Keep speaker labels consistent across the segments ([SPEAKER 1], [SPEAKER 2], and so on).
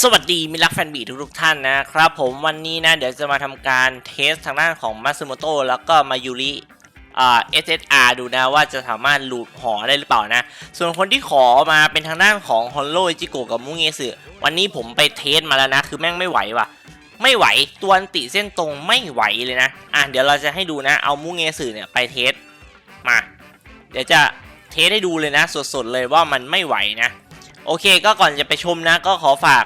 [SPEAKER 1] สวัสดีมิตรรักแฟนบีทุกทุกๆท่านนะครับผมวันนี้นะเดี๋ยวจะมาทำการเทสทางด้านของมั t สึโมโตะแล้วก็มายูริเอ่า SSR ดูนะว่าจะสามารถหลุดหอได้หรือเปล่านะ ส่วนคนที่ขอมาเป็นทางด้านของฮอนโ o จิโกกับมุเงสึวันนี้ผมไปเทสมาแล้วนะ คือแม่งไม่ไหวว่ะ ไม่ไหวตัวอันติเส้นตรงไม่ไหวเลยนะอะเดี๋ยวเราจะให้ดูนะเอามุเงสึเนี่ยไปเทสมา เดี๋ยวจะเทสให้ดูเลยนะ สดๆเลยว่ามันไม่ไหวนะ โอเค ก็ก่อนจะไปชมนะ ก็ขอฝาก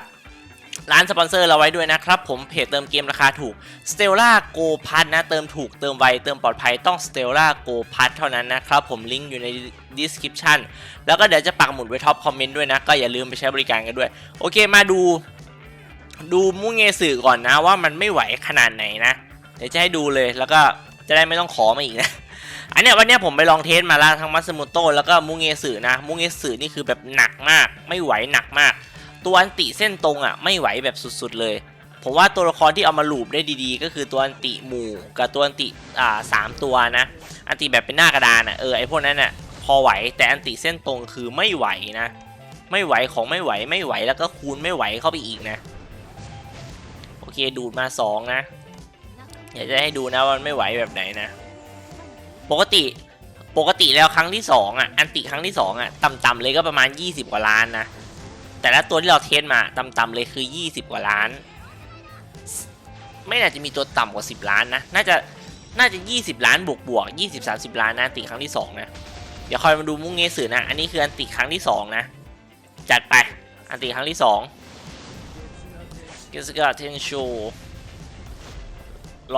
[SPEAKER 1] ร้านสปอนเซอร์เราไว้ด้วยนะครับ ผมเพจเติมเกมราคาถูก Stella Go p a s นะ เติมถูกเติมไว เติมปลอดภัยต้อง Stella Go p a s เท่านั้นนะครับ ผมลิงก์อยู่ใน description แล้วก็เดี๋ยวจะปักหมุดไว้ท็อปคอมเมนต์ด้วยนะ ก็อย่าลืมไปใช้บริการกันด้วย โอเคมาดู ดูมุงเงสื่อก่อนนะว่ามันไม่ไหวขนาดไหนนะ เดี๋ยวจะให้ดูเลยแล้วก็จะได้ไม่ต้องขอมาอีกนะ อันเนี้ยวันเนี้ยผมไปลองเทสมาแล้วทั้งมัสึโมโตะแล้วก็มุงเงสึนะ มุงเงสึนี่คือแบบหนักมาก ไม่ไหวหนักมาก ตัวอันติเส้นตรงอะไม่ไหวแบบสุดๆเลย ผมว่าตัวละครที่เอามาลูบได้ดีๆ ก็คือตัวอันติหมู่กับตัวอันติอ่าสามตัวนะ อันติแบบเป็นหน้ากระดานอะเออไอพวกนั้นอะพอไหวแต่อันติเส้นตรงคือไม่ไหวนะ ไม่ไหวของไม่ไหวไม่ไหวแล้วก็คูณไม่ไหวเข้าไปอีกนะโอเคดูดมาสองนะเดี๋ยวจะให้ดูนะว่ามันไม่ไหวแบบไหนนะ ปกติปกติแล้วครั้งที่สองอะอันติครั้งที่สองอะต่ำๆเลยก็ประมาณ 20 กว่าล้านนะ แต่ละตัวที่เราเทสมาต่ำๆเลยคือ 20 กว่าล้าน ไม่น่าจะมีตัวต่ำกว่า 10 ล้านนะ น่าจะน่าจะ 20 ล้านบวกบวก20 30 ล้านนะอันติครั้งที่สองนะเดี๋ยวคอยมาดูมุ้งเงสือนะ อันนี้คืออันติครั้งที่สองนะจัดไปอันติครั้งที่สองกิสกาเทนโช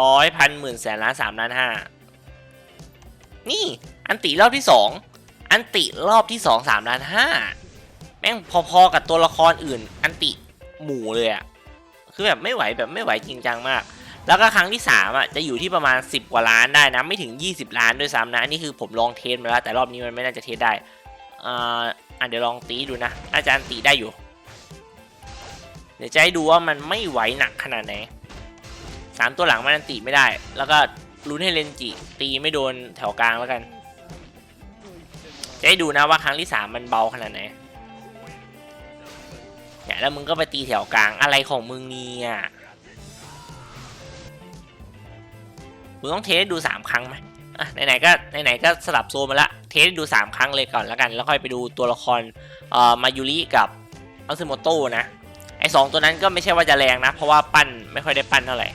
[SPEAKER 1] ร้อยพันหมื่นแสนล้านสามล้านห้า นี่อันติรอบที่สองอันติรอบที่สองสามล้านห้าแม่งพอๆกับตัวละครอื่น อันติหมู่เลยอะคือแบบไม่ไหวแบบไม่ไหวจริงจังมาก แล้วก็ครั้งที่สามอะจะอยู่ที่ประมาณ 10 กว่าล้านได้นะไม่ถึง 20 ล้านด้วยซ้ำนะนี่คือผมลองเทสมาแล้วแต่รอบนี้มันไม่น่าจะเทสได้อ่าอะเดี๋ยวลองตีดูนะอาจารย์ตีได้อยู่ เดี๋ยวจะให้ดูว่ามันไม่ไหวหนักขนาดไหนสามตัวหลังมันอันตีไม่ได้ แล้วก็ ลุ้นให้เลนจิ ตีไม่โดนแถวกลางแล้วกัน จะให้ดูนะว่าครั้งที่สามมันเบาขนาดไหนเนี่ยแล้วมึงก็ไปตีแถวกลางอะไรของมึงเนี่ยมึงต้องเทสดูสามครั้งไหมอะไหนๆก็ไหนๆก็สลับโซนมาละเทสดูสามครั้งเลยก่อนแล้วกัน แล้วค่อยไปดูตัวละครเอ่อมายูริกับอัลซิโมโตนะไอสองตัวนั้นก็ไม่ใช่ว่าจะแรงนะ เพราะว่าปั้นไม่ค่อยได้ปั้นเท่าไหร่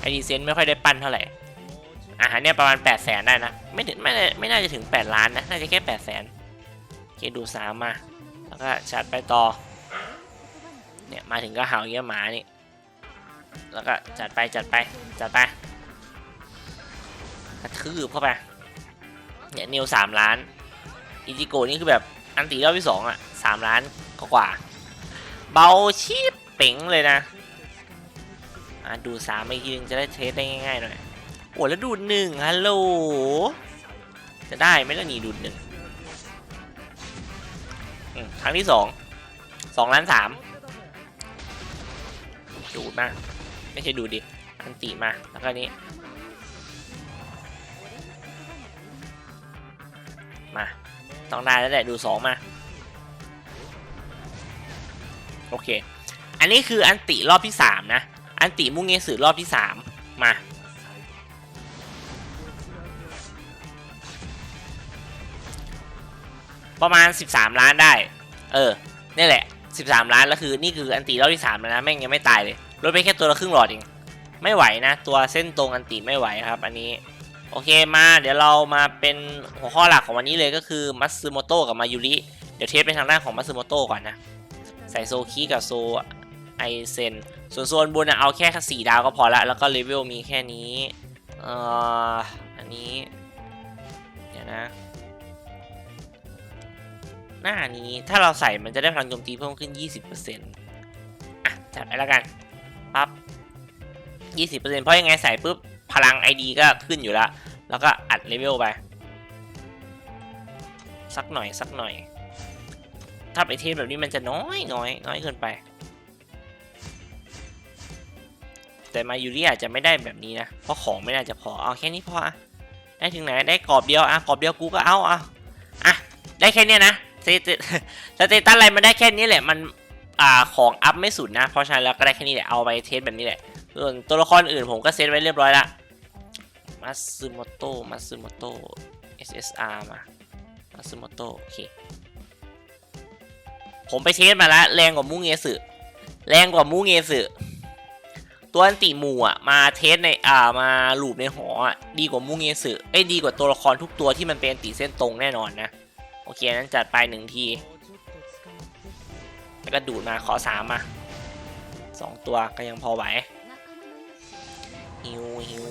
[SPEAKER 1] ไอดีเซนไม่ค่อยได้ปั้นเท่าไหร่ อะเนี่ยประมาณ 8 0 0แสนได้นะ ไม่ถึงไม่ไม่น่าจะถึง 8 ล้านนะ น่าจะแค่ 8 0 0แสนโอเคดูสามมา แล้วก็ชัดไปต่อ เนี่ยมาถึงก็เห่าเยี่ยหมานี่ แล้วก็จัดไปจัดไปจัดไปกระทืบเข้าไปเนี่ยนิวสามล้านอิจิโกนี่คือแบบอันตีรอบที่สองอะสามล้านกว่าๆเบาชีพเป๋งเลยนะอะดูสามอีกทีนึงจะได้เทสได้ง่ายๆหน่อย โอ้แล้วดูดหนึ่งฮัลโหล จะได้ไหมล่ะนี่ดูดหนึ่งครั้งที่สองสองล้านสามดูดมา ไม่ใช่ดูดดิอันติมา แล้วก็นี้ มา ต้องได้แล้วแหละ ดูสองมา โอเค อันนี้คืออันติรอบที่สามนะ อันติมุ่งเงสือรอบที่สามมา ประมาณ 13 ล้านได้ เออนี่แหละ 13 ล้านแล้วคือนี่คืออันติรอบที่3แล้วนะแม่งยังไม่ตายเลยลดไปแค่ตัวละครึ่งหลอดเองไม่ไหวนะ ตัวเส้นตรงอันติไม่ไหวครับ อันนี้โอเคมาเดี๋ยวเรามาเป็นหัวข้อหลักของวันนี้เลยก็คือมัตสึโมโตะกับมายุริเดี๋ยวเทสไปทางด้านของมัตสึโมโตะก่อนนะ ใส่โซคิกับโซไอเซนส่วนโซนบนนะเอาแค่สี่ดาวก็พอละแล้วก็เลเวลมีแค่นี้เอ่ออันนี้ เดี๋ยวนะ หน้านี้ ถ้าเราใส่มันจะได้พลังโจมตีเพิ่มขึ้น 20%อะจัดไปแล้วกันปั๊บ20%เพราะยังไงใส่ปุ๊บพลัง ID ก็ขึ้นอยู่แล้ว แล้วก็อัดเลเวลไป สักหน่อยสักหน่อย ถ้าไปเทสแบบนี้มันจะน้อยน้อยน้อยเกินไป แต่มายูริอาจจะไม่ได้แบบนี้นะ เพราะของไม่น่าจะพอ เอาแค่นี้พออะได้ถึงไหน ได้กรอบเดียว อะ กรอบเดียวกูก็เอาอะอะ ได้แค่นี้นะ สเตสสเตตัสอะไรมันได้แค่นี้แหละมันอ่าของอัพไม่สุดนะ เพราะฉะนั้นแล้วก็ได้แค่นี้แหละเอาไปเทสแบบนี้แหละส่วนตัวละครอื่นผมก็เซตไว้เรียบร้อยละมัตสึโมโตะมัตสึโมโตะ SSR มามัตสึโมโตะโอเคผมไปเทสมาแล้วแรงกว่ามูเงสึแรงกว่ามูเงสึตัวอันติหมูอะมาเทสในอ่ามาลูปในหออะดีกว่ามูเงสึเอ้ยดีกว่าตัวละครทุกตัวที่มันเป็นอันติเส้นตรงแน่นอนนะ โอเคนั้นจัดไปหนึ่งที แล้วก็ดูดมาขอสามมาสองตัวก็ยังพอไหวฮิวฮิว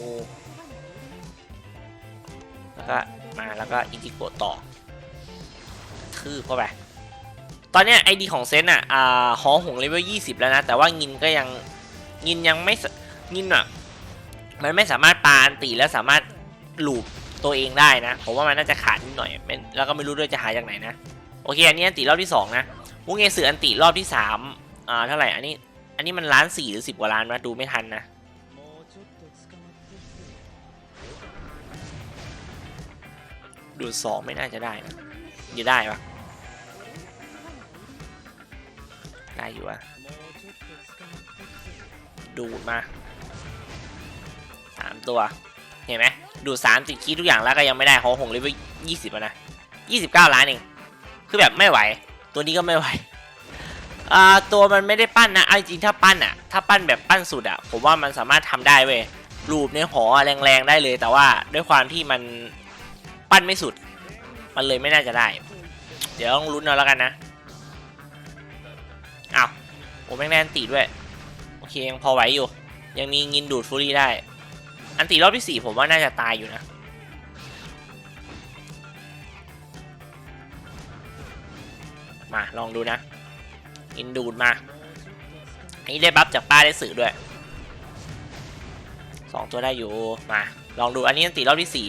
[SPEAKER 1] แล้วก็มาแล้วก็อิจิโกะต่อทืบเข้าไปตอนนี้ไอดีของเซนอะอ่าหอหงเลเวล20แล้วนะ แต่ว่างินก็ยังงินยังไม่สงินอะมันไม่สามารถปาอันตีแล้วสามารถลูป ตัวเองได้นะผมว่ามันน่าจะขาดนิดหน่อยแล้วก็ไม่รู้ด้วยจะหาจากไหนนะโอเคอันนี้อันตีรอบที่2นะมุงเงสืออันตีรอบที่3อ่าเท่าไหร่อันนี้อันนี้มันล้านสี่หรือสิบกว่าล้านนะดูไม่ทันนะดูสองไม่น่าจะได้นะจะได้ปะได้อยู่อะดูดมาสามตัว เห็นไหมดูดสามติดคีทุกอย่างแล้วก็ยังไม่ได้หอหงเลยไปยี่สิบนะยี่สิบเก้าล้านเองคือแบบไม่ไหว ตัวนี้ก็ไม่ไหวอ่าตัวมันไม่ได้ปั้นนะเอาจริงถ้าปั้นอะถ้าปั้นแบบปั้นสุดอะผมว่ามันสามารถทำได้เว้ยรูปในหอแรงๆได้เลย แต่ว่าด้วยความที่มันปั้นไม่สุด มันเลยไม่น่าจะได้ เดี๋ยวต้องลุ้นเอาแล้วกันนะอ้าวผมแม่งแนนตีด้วย โอเคยังพอไหวอยู่ ยังมีงินดูดฟูรี่ได้ อันตีรอบที่สี่ผมว่าน่าจะตายอยู่นะ มาลองดูนะงินดูดมา อันนี้ได้บัฟจากป้าได้สื่อด้วยสองตัวได้อยู่ มา ลองดูอันนี้อันตีรอบที่สี่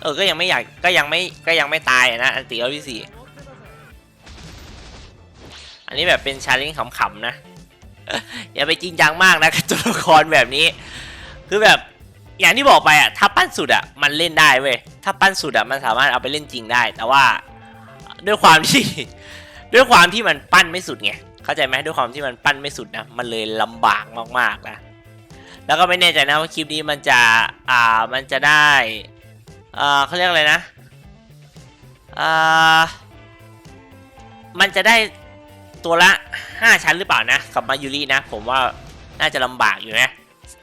[SPEAKER 1] เออ ก็ยังไม่อยาก ก็ยังไม่ ก็ยังไม่ตายนะ อันตีรอบที่สี่อันนี้แบบเป็นชาเลนจ์ขำๆนะ อย่าไปจริงจังมากนะตัวละครแบบนี้ คือแบบอย่างที่บอกไปอะถ้าปั้นสุดอะมันเล่นได้เว้ยถ้าปั้นสุดอะมันสามารถเอาไปเล่นจริงได้ แต่ว่าด้วยความที่ ด้วยความที่มันปั้นไม่สุดไงเข้าใจไหมด้วยความที่มันปั้นไม่สุดนะมันเลยลำบากมากๆนะแล้วก็ไม่แน่ใจนะว่าคลิปนี้มันจะอ่ามันจะได้อ่อเขาเรียกอะไรนะอ่ามันจะได้ ตัวละ 5 ชั้นหรือเปล่านะกับมายูรินะ ผมว่าน่าจะลำบากอยู่นะ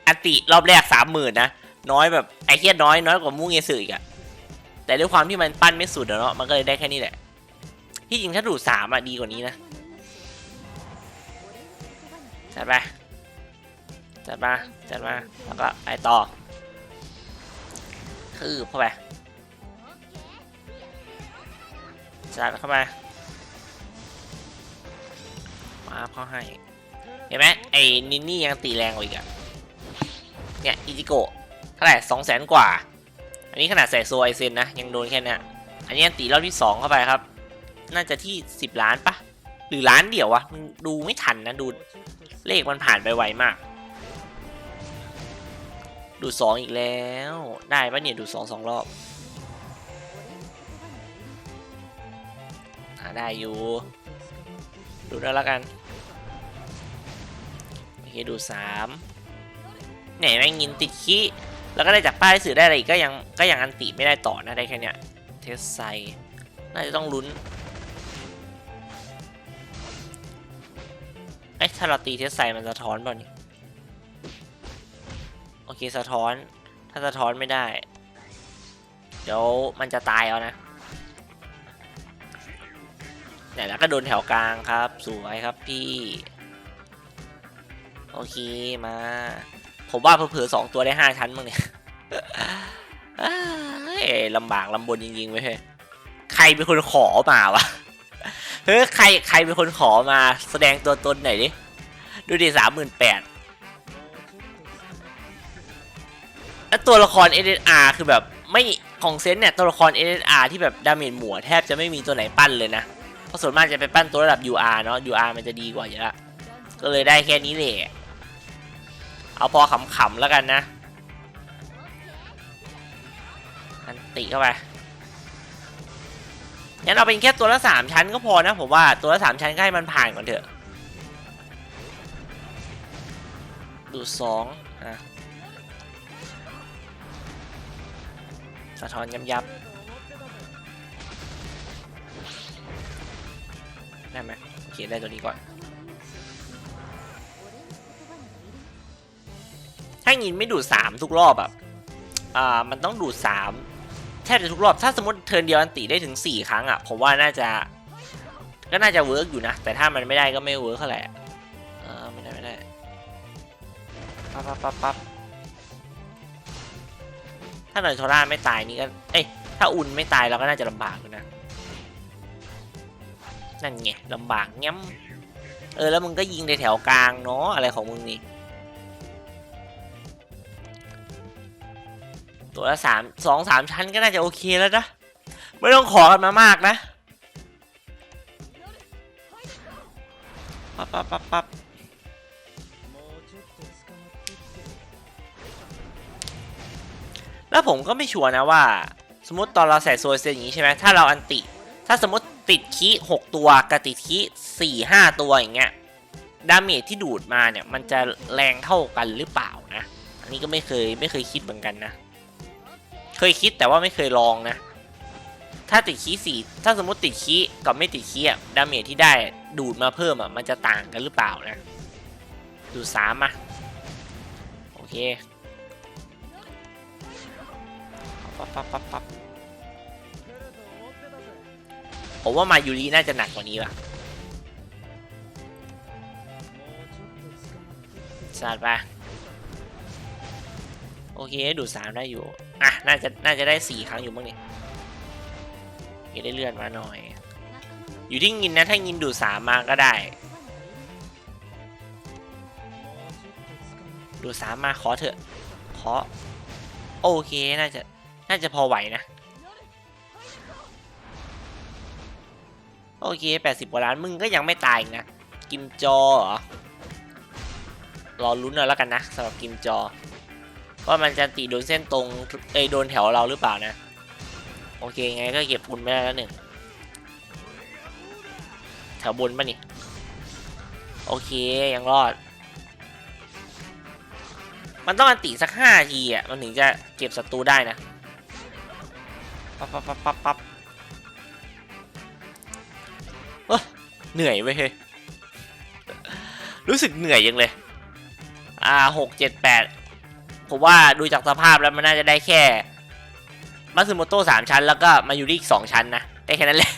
[SPEAKER 1] อติรอบแรกสามหมื่นนะ น้อยแบบไอเหี้ยน้อยน้อยกว่ามูเงสึอีกอะแต่ด้วยความที่มันปั้นไม่สุดเนาะมันก็เลยได้แค่นี้แหละ ที่จริงถ้าดูสามอะดีกว่านี้นะจัดไปจัดมาจัดมาแล้วก็ไปต่อ คือเข้าไปจัดเข้าไป มาเข้าให้ เห็นไหมไอ้นินนี่ยังตีแรงกว่าอีกอะเนี่ยอิจิโกะเท่าไหร่สองแสนกว่า อันนี้ขนาดใส่โซไอเซนนะ ยังโดนแค่เนี้ยอันนี้ยังตีรอบที่สองเข้าไปครับ น่าจะที่สิบล้านปะหรือล้านเดียววะดูไม่ทันนะดูเลขมันผ่านไปไวมาก ดูสองอีกแล้วได้ปะเนี่ยดูสองสองรอบอได้อยู่ ดูแล้วละกัน โอเคดูสามเนี่ยแม่งยินติดขี้แล้วก็ได้จากป้ายสื่อได้อะไรอีกก็ยังก็ยังอันติไม่ได้ต่อนะได้แค่เนี้ยเทสไซน่าจะต้องลุ้นเอ้ถ้าเราตีเทสไซมันสะท้อนเปล่านี่โอเคสะท้อน ถ้าสะท้อนไม่ได้ เดี๋ยวมันจะตายเอานะเนี่ยแล้วก็โดนแถวกลางครับ สวยครับพี่ โอเคมา ผมว่าเผื่อสองตัวได้ห้าชั้นมั้งเนี่ยเอ้ลำบากลำบนจริงๆเว้ยเฮ้ยใครเป็นคนขอมาวะเฮ้ยใครใครเป็นคนขอมาแสดงตัวตนหน่อยดิดูดิสามหมื่นแปดแล้วตัวละคร SSR คือแบบไม่ของเซนเนี่ยตัวละคร SSR ที่แบบดาเมจหมัวแทบจะไม่มีตัวไหนปั้นเลยนะเพราะส่วนมากจะไปปั้นตัวระดับ UR เนาะ UR มันจะดีกว่าอยู่แล้วก็เลยได้แค่นี้แหละ เอาพอขำๆแล้วกันนะ อันติเข้าไปงั้นเอาเป็นแค่ตัวละสามชั้นก็พอนะผมว่าตัวละสามชั้นก็ให้มันผ่านก่อนเถอะ ดูสองอะสะท้อนยับยับได้ไหมโอเคได้ตัวนี้ก่อน ถ้ายินไม่ดูดสามทุกรอบแบบอ่ามันต้องดูดสามแทบจะทุกรอบถ้าสมมติเทิร์นเดียวอันติได้ถึงสี่ครั้งอะผมว่าน่าจะ ก็น่าจะเวิร์กอยู่นะ แต่ถ้ามันไม่ได้ก็ไม่เวิร์กเท่าไหร่อะเออไม่ได้ไม่ได้ปั๊บปั๊บปั๊บปั๊บถ้าหน่อยโทร่าไม่ตายนี่ก็เอ้ยถ้าอุ่นไม่ตายเราก็น่าจะลำบากอยู่นะนั่นไงลำบากงั้มเออแล้วมึงก็ยิงในแถวกลางเนาะอะไรของมึงนี่ ตัวละสามสองสามชั้นก็น่าจะโอเคแล้วนะ ไม่ต้องขอกันมามากนะปั๊บปั๊บปั๊บปั๊บแล้วผมก็ไม่ชัวร์นะว่า สมมติตอนเราใส่โซเซนอย่างนี้ใช่ไหมถ้าเราอันติ ถ้าสมมติติดคีหกตัวกับติดคีสี่ห้าตัวอย่างเงี้ยดาเมจที่ดูดมาเนี่ย มันจะแรงเท่ากันหรือเปล่านะ อันนี้ก็ไม่เคยไม่เคยคิดเหมือนกันนะ เคยคิดแต่ว่าไม่เคยลองนะ ถ้าติดคีสี่ถ้าสมมติติดคีกับไม่ติดคีอะดาเมจที่ได้ดูดมาเพิ่มอะมันจะต่างกันหรือเปล่านะ ดูสามอะโอเคปั๊บปั๊บปั๊บปั๊บผมว่ามายูริน่าจะหนักกว่านี้ว่ะสาดไปโอเค ดูสามได้อยู่ อะ น่าจะ น่าจะได้สี่ครั้งอยู่มั้งนี่โอเคได้เลื่อนมาหน่อย อยู่ที่งินนะ ถ้างินดูดสามมาก็ได้ ดูดสามมาขอเถอะ ขอ โอเค น่าจะ น่าจะพอไหวนะ โอเคแปดสิบกว่าล้านมึงก็ยังไม่ตายนะ กิมจอเหรอ รอลุ้นเอาแล้วกันนะสำหรับกิมจอ ว่ามันจะตีโดนเส้นตรงเอยโดนแถวเราหรือเปล่านะ โอเคไงก็เก็บบุญไม่ได้แล้วหนึ่งแถวบนป่ะนี่ โอเคยังรอด มันต้องอันติสักห้าทีอะมันถึงจะเก็บศัตรูได้นะปั๊บปั๊บปั๊บปั๊บปั๊บเหนื่อยเว้ยเฮ้ยรู้สึกเหนื่อยยังเลย อ่าหกเจ็ดแปด ผมว่าดูจากสภาพแล้วมันน่าจะได้แค่มัตสึโมโตะสามชั้น แล้วก็มายูริอีกสองชั้นนะได้แค่นั้นแหละ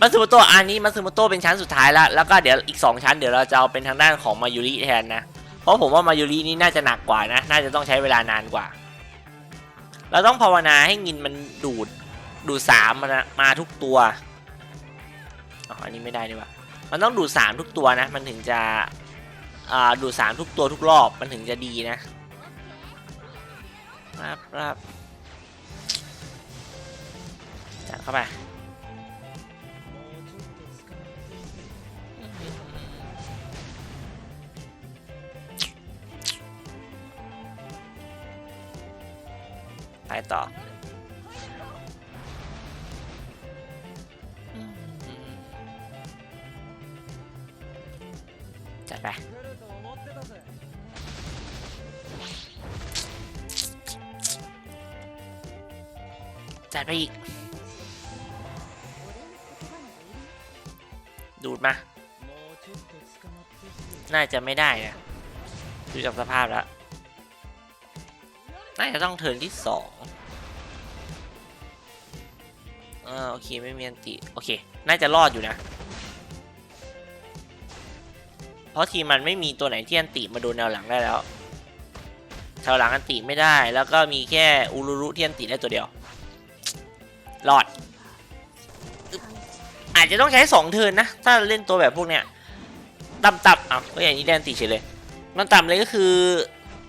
[SPEAKER 1] มัตสึโมโตะอันนี้มัตสึโมโตะเป็นชั้นสุดท้ายแล้วแล้วก็เดี๋ยวอีก 2 ชั้นเดี๋ยวเราจะเอาเป็นทางด้านของมายูริแทนนะ เพราะผมว่ามายูรินี่น่าจะหนักกว่านะ น่าจะต้องใช้เวลานานกว่า เราต้องภาวนาให้งินมันดูดดูดสามมามาทุกตัวอ๋ออันนี้ไม่ได้นี่ว่ามันต้องดูดสามทุกตัวนะ มันถึงจะอ่าดูดสามทุกตัวทุกรอบมันถึงจะดีนะ รับครับจัดเข้าไปไปต่อจัดไป จัดไปอีก ดูดมา น่าจะไม่ได้นะดูจากสภาพแล้ว น่าจะต้องเทิร์นที่สองอ่าโอเค ไม่มีอันติ โอเค น่าจะรอดอยู่นะ เพราะทีมมันไม่มีตัวไหนที่อันติมาโดนแนวหลังได้แล้วแถวหลังอันติไม่ได้ แล้วก็มีแค่อูรุรุที่อันติได้ตัวเดียว อาจจะต้องใช้สองเทิร์นนะ ถ้าเล่นตัวแบบพวกเนี้ยต่ำๆอะก็อย่างนี้ได้อันติเฉยเลยมันต่ำเลยก็คือ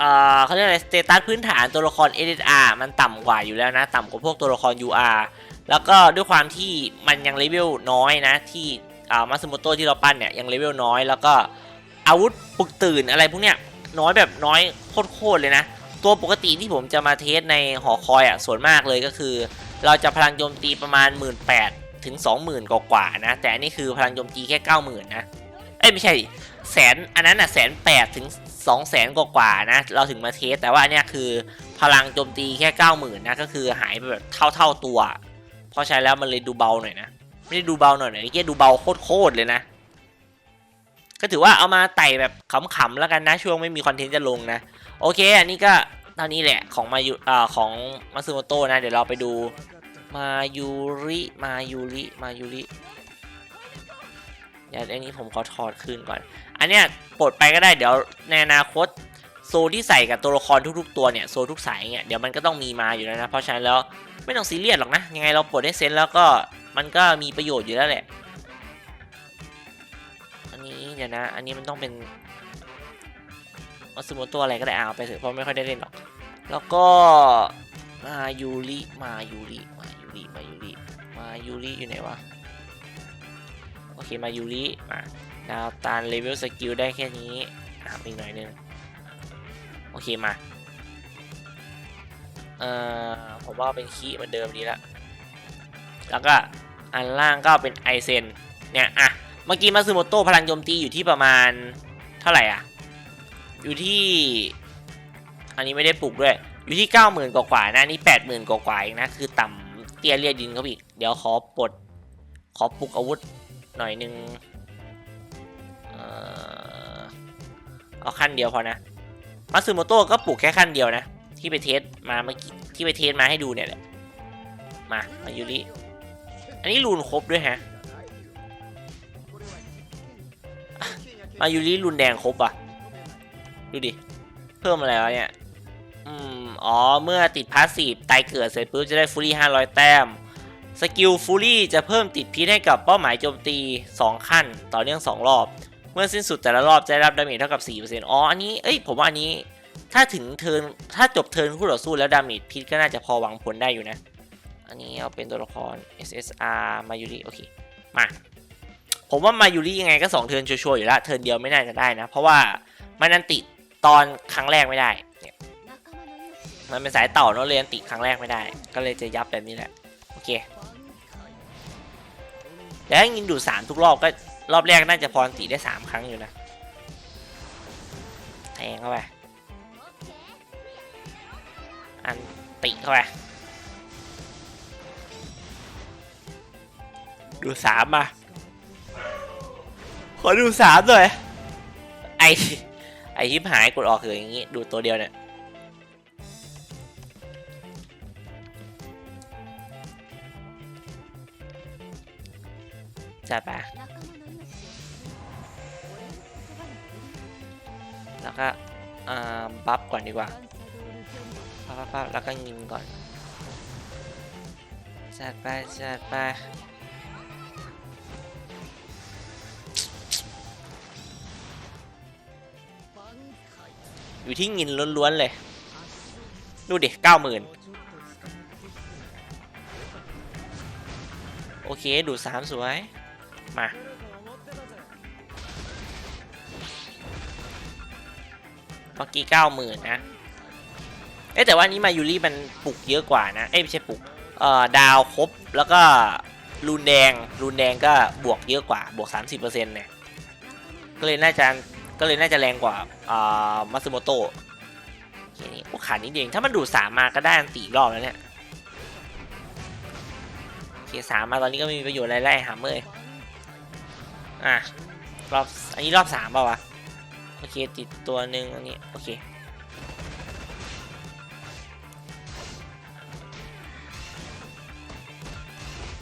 [SPEAKER 1] อ่าเขาเรียกอะไรสเตตัสพื้นฐานตัวละคร SSR มันต่ำกว่าอยู่แล้วนะ ต่ำกว่าพวกตัวละคร UR แล้วก็ด้วยความที่มันยังเลเวลน้อยนะ ที่อ่ามาสโมโตที่เราปั้นเนี่ยยังเลเวลน้อยแล้วก็อาวุธปลุกตื่นอะไรพวกเนี้ยน้อยแบบน้อยโคตรเลยนะ ตัวปกติที่ผมจะมาเทสในหอคอยอะส่วนมากเลยก็คือ เราจะพลังโจมตีประมาณ 1 8 0 0 ถึงสองหมื่นกว่าๆนะ แต่อันนี้คือพลังโจมตีแค่เก้าหมื่นนะ เอ้ยไม่ใช่แสนอันนั้นอะแสนแปดถึงสองแสนกว่าๆนะ เราถึงมาเทส แต่ว่าอันเนี้ยคือพลังโจมตีแค่เก้าหมื่นนะ ก็คือหายไปแบบเท่าเท่าๆตัวพราะใช้แล้วมันเลยดูเบาหน่อยนะ ไม่ได้ดูเบาหน่อยนะไอ้เกี้ยดูเบาโคตรๆเลยนะ ก็ถือว่าเอามาไต่แบบขำๆแล้วกันนะ ช่วงไม่มีคอนเทนต์จะลงนะ โอเค อันนี้ก็เท่านี้แหละของมายุอ่าของมาซึโมโตะนะ เดี๋ยวเราไปดู มายูริมายูริมายูริเดี๋ยวอันนี้ผมขอถอดคืนก่อน อันเนี้ยปลดไปก็ได้เดี๋ยวในอนาคตโซที่ใส่กับตัวละครทุก ๆ ตัวเนี่ยโซทุกสายเนี่ยเดี๋ยวมันก็ต้องมีมาอยู่แล้วนะเพราะฉะนั้นแล้วไม่ต้องซีเรียสหรอกนะยังไงเราปลดได้เซนแล้วก็มันก็มีประโยชน์อยู่แล้วแหละ อันนี้เดี๋ยวนะ อันนี้มันต้องเป็นมัสโมโตะอะไรก็ได้เอาไปเถอะเพราะไม่ค่อยได้เล่นหรอก แล้วก็มายูริมายูริมา ริมายูริมายูริอยู่ไหนวะ โอเคมายูริมาดาวตานเลเวลสกิลได้แค่นี้อะอีกหน่อยนึง โอเคมา เอ่อ ผมว่าเป็นคีเหมือนเดิมดีละ แล้วก็อันล่างก็เป็นไอเซน เนี่ย อะ เมื่อกี้มาซึโมโตะพลังโจมตีอยู่ที่ประมาณเท่าไหร่อะ อยู่ที่ อันนี้ไม่ได้ปลุกด้วย อยู่ที่ 90,000 กว่าๆนะนนี่ 80,000 กว่าๆเองนะ คือต่ำ เตี้ยเลียดินเขาอีก เดี๋ยวขอปลด ขอปลุกอาวุธหน่อยนึงเอ่อเอาขั้นเดียวพอนะมาซึโมโตะก็ปลูกแค่ขั้นเดียวนะ ที่ไปเทสมาเมื่อกี้ที่ไปเทสมาให้ดูเนี่ยแหละ มามายูริอันนี้รูนครบด้วยฮะ มายูริรุนแดงครบอะ ดูดิ เพิ่มอะไรวะเนี่ย อ๋อ เมื่อติดพาสซีฟตายเกิดเสร็จปุ๊บจะได้ฟูรี่500 แต้ม สกิลฟูรี่จะเพิ่มติดพิษให้กับเป้าหมายโจมตี 2 ขั้น ต่อเนื่อง 2 รอบ เมื่อสิ้นสุดแต่ละรอบจะได้รับดาเมจเท่ากับ 4%อ๋อ อันนี้ เอ้ย ผมว่าอันนี้ ถ้าถึงเทินถ้าจบเทินคู่ต่อสู้แล้วดาเมจพิษก็น่าจะพอหวังผลได้อยู่นะ อันนี้เอาเป็นตัวละคร SSR มายูริโอเค มา ผมว่ามายูริยังไงก็ 2 เทินชัวร์ๆอยู่ล้วเทินเดียวไม่น่าจะได้นะ เพราะว่ามันอันติตอนครั้งแรกไม่ได้ มันเป็นสายเต่าเนอะเลยนติครั้งแรกไม่ได้ ก็เลยจะยับแบบนี้แหละ โอเคแล้วยิงดูดสามทุกรอบก็รอบแรกน่าจะพออันติได้สามครั้งอยู่นะแทงเข้าไปอันติเข้าไปดูสามมาขอดูสามหน่อยไอไอทิปหายกดออกคืออย่างงี้ ดูตัวเดียวเนี่ย จัดไปแล้วก็บัฟก่อนดีกว่าบัฟบัฟบัฟแล้วก็ยิงก่อน จัดไป จัดไป อยู่ที่เงินล้วนๆเลย ดูดิเก้าหมื่นโอเค ดูสามสวย มา เมื่อกี้เก้าหมื่นนะ เอ๊แต่ว่านี้มายูรี่มันปลุกเยอะกว่านะ เอ้ไม่ใช่ปลุก เอ่อ ดาวครบ แล้วก็รูนแดง รูนแดงก็บวกเยอะกว่า บวก 30%เนี่ย ก็เลยน่าจะ ก็เลยน่าจะแรงกว่าอ่ามาซึโมโตะโอเคนี่โอ้ขาดนิดเดียวเองถ้ามันดูดสามมาก็ได้อันตีรอบแล้วเนี่ยโอเคสามมาตอนนี้ก็ไม่มีประโยชน์อะไรแล้วไอ้หามเลย อะรอบอันนี้รอบสามเปล่าวะโอเคติดตัวหนึ่งอันนี้โอเค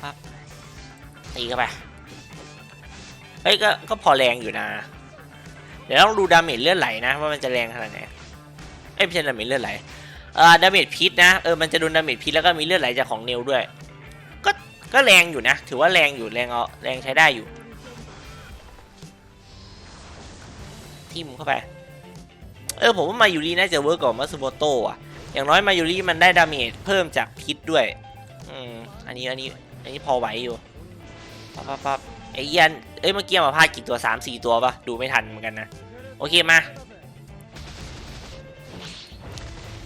[SPEAKER 1] ปั๊บตีเข้าไปเฮ้ยก็ก็พอแรงอยู่นะ เดี๋ยวต้องดูดาเมจเลือดไหลนะว่ามันจะแรงขนาดไหนเอ้ยไม่ใช่ดาเมจเลือดไหลเอ่อดาเมจพิษนะเออมันจะโดนดาเมจพิษแล้วก็มีเลือดไหลจากของเนลด้วย ก็ก็แรงอยู่นะ ถือว่าแรงอยู่แรงเอาแรงใช้ได้อยู่ ทิมเข้าไป เออผมว่ามายูริน่าจะเวิร์กกว่ามาซึโมโตะอะ อย่างน้อยมายูริมันได้ดาเมจเพิ่มจากพิษด้วย อืม อันนี้อันนี้ อันนี้พอไหวอยู่ ปั๊บปั๊บปั๊บไอ้เยียันเอ้ยเมื่อกี้มาพาดกี่ตัวสามสี่ตัวปะดูไม่ทันเหมือนกันนะ โอเคมา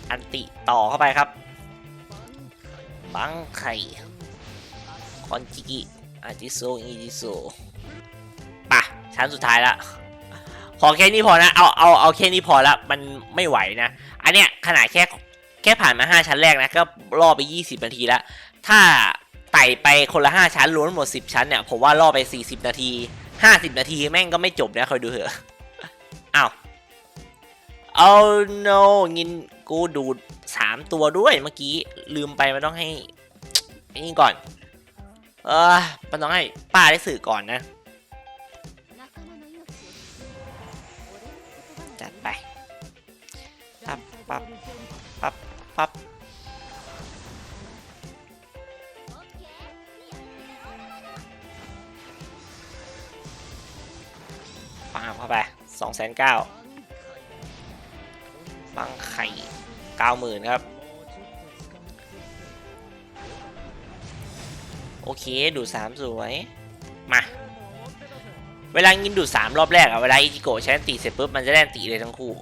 [SPEAKER 1] อันติต่อเข้าไปครับ บังไข่คอนจิกิอาจิโซอีจิโซป่ะชั้นสุดท้ายละ ขอแค่นี้พอนะ เอา เอา เอาแค่นี้พอละ มันไม่ไหวนะ อันเนี้ยขนาดแค่แค่ผ่านมา 5 ชั้นแรกนะ ก็ล่อไป 20 นาทีแล้ว ถ้าไต่ไปคนละ 5 ชั้นรวมทั้งหมด 10 ชั้นเนี่ย ผมว่าล่อไป 40 นาที 50 นาทีแม่งก็ไม่จบนะคอยดูเถอะอ้าวเอา no งินกูดูด 3 ตัวด้วยเมื่อกี้ลืมไปมันต้องให้นี่ก่อน เออมันต้องให้ป้าได้สื่อก่อนนะ สองแสนเก้าบังไข่เก้าหมื่นครับ โอเค ดูดสามสวย มา เวลายิงดูดสามรอบแรกอะเวลาอิจิโกะใช้ติเสร็จปุ๊บ มันจะได้อันติเลยทั้งคู่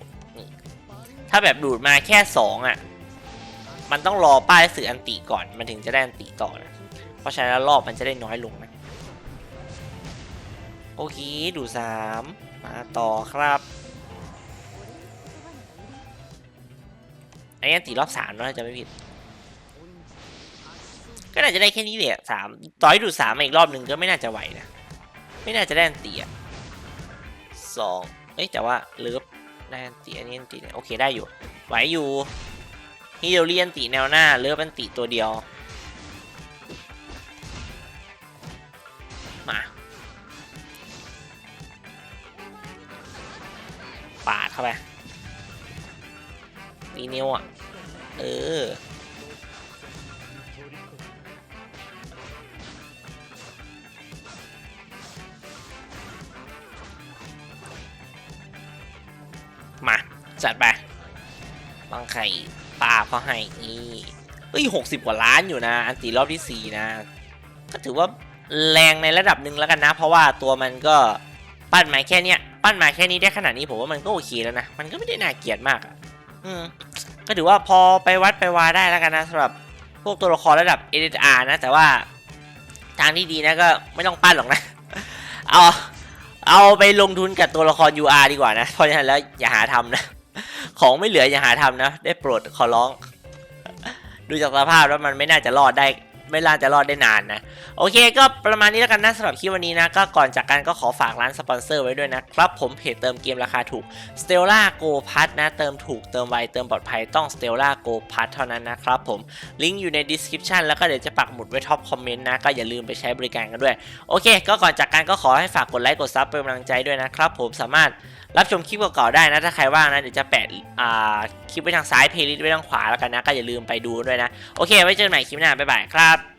[SPEAKER 1] ถ้าแบบดูดมาแค่สองอะมันต้องรอป้ายสื่ออันติก่อน มันถึงจะได้อันติต่อนะ เพราะฉะนั้นรอบมันจะได้น้อยลงนะ โอเค ดูสาม มาต่อครับอันนี้ติรอบสามนะจะไม่ผิด ก็น่าจะได้แค่นี้แหละสามต่อให้ดูสามมาอีกรอบหนึ่งก็ไม่น่าจะไหวนะ ไม่น่าจะได้อันตีอะสองเอ้ยแต่ว่าเลิฟได้อันตีอันนี้อันตีเนี่ยโอเคได้อยู่ ไหวอยู่ฮิโดรีอันตีแนวหน้าเลิฟอันตีตัวเดียว ปาดเข้าไปตีนิ้วอะ เออ มา จัดไปบางไข่ปลาเขาให้นี่เอ้ยหกสิบกว่าล้านอยู่นะ อันตีรอบที่สี่นะ ก็ถือว่าแรงในระดับหนึ่งแล้วกันนะ เพราะว่าตัวมันก็ปั้นมาแค่เนี้ย ปั้นมาแค่นี้ได้ขนาดนี้ผมว่ามันก็โอเคแล้วนะ มันก็ไม่ได้น่าเกลียดมากอะอืมก็ถือว่าพอไปวัดไปวาได้แล้วกันนะสำหรับพวกตัวละครระดับ SR นะ แต่ว่าทางที่ดีนะก็ไม่ต้องปั้นหรอกนะ เอาเอาไปลงทุนกับตัวละคร UR ดีกว่านะ เพราะฉะนั้นแล้วอย่าหาทำนะ ของไม่เหลืออย่าหาทำนะ ได้โปรดขอร้อง ดูจากสภาพแล้วมันไม่น่าจะรอดได้ ไม่น่าจะรอดได้นานนะ โอเคก็ประมาณนี้แล้วกันนะสำหรับคลิปวันนี้นะ ก็ก่อนจากกันก็ขอฝากร้านสปอนเซอร์ไว้ด้วยนะครับผมเพจเติมเกมราคาถูก Stella Go p a s นะ เติมถูกเติมไวเติมปลอดภัยต้อง Stella Go p a s เท่านั้นนะครับผมลิงก์อยู่ใน description แล้วก็เดี๋ยวจะปักหมุดไว้ท็อปคอมเมนต์นะก็อย่าลืมไปใช้บริการกันด้วยโอเค ก็ก่อนจากกันก็ขอให้ฝากกดไลค์กดซับเป็นกำลังใจด้วยนะครับผมสามารถ รับชมคลิปเก่าๆได้นะ ถ้าใครว่างนะ เดี๋ยวจะแปะอ่าคลิปไว้ทางซ้ายเพลย์ลิสต์ไว้ทางขวาแล้วกันนะ ก็อย่าลืมไปดูด้วยนะ โอเค ไว้เจอกันใหม่คลิปหน้า บ๊ายบายครับ